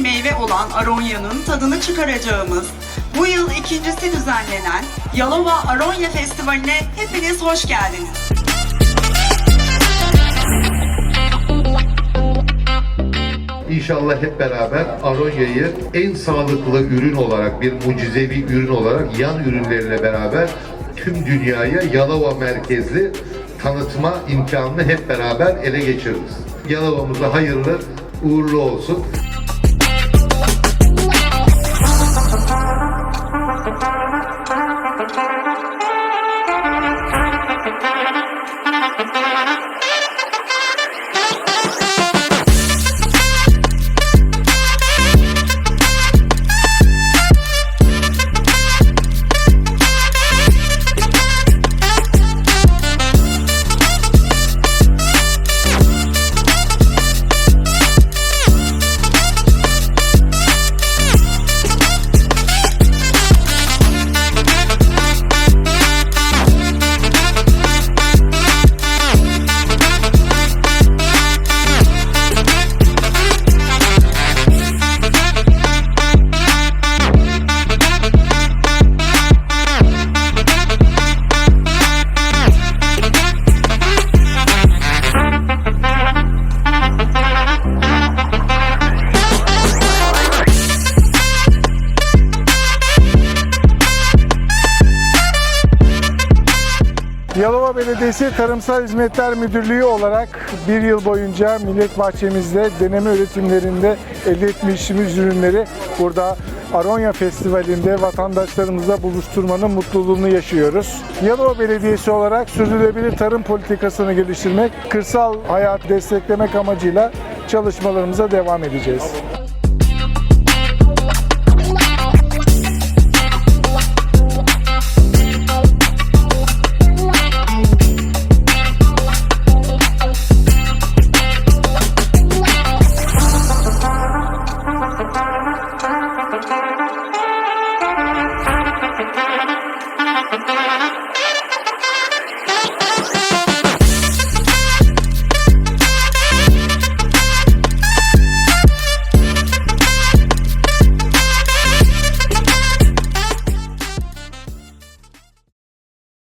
meyve olan Aronya'nın tadını çıkaracağımız bu yıl ikincisi düzenlenen Yalova Aronya Festivali'ne hepiniz hoş geldiniz. İnşallah hep beraber Aronya'yı en sağlıklı ürün olarak, bir mucizevi ürün olarak yan ürünlerle beraber tüm dünyaya Yalova merkezli tanıtma imkanını hep beraber ele geçiririz. Yalova'mıza hayırlı, uğurlu olsun. Yalova Belediyesi Tarımsal Hizmetler Müdürlüğü olarak bir yıl boyunca Millet Bahçemizde deneme üretimlerinde elde etmişimiz ürünleri burada Aronya Festivali'nde vatandaşlarımızla buluşturmanın mutluluğunu yaşıyoruz. Yalova Belediyesi olarak sürdürülebilir tarım politikasını geliştirmek, kırsal hayatı desteklemek amacıyla çalışmalarımıza devam edeceğiz.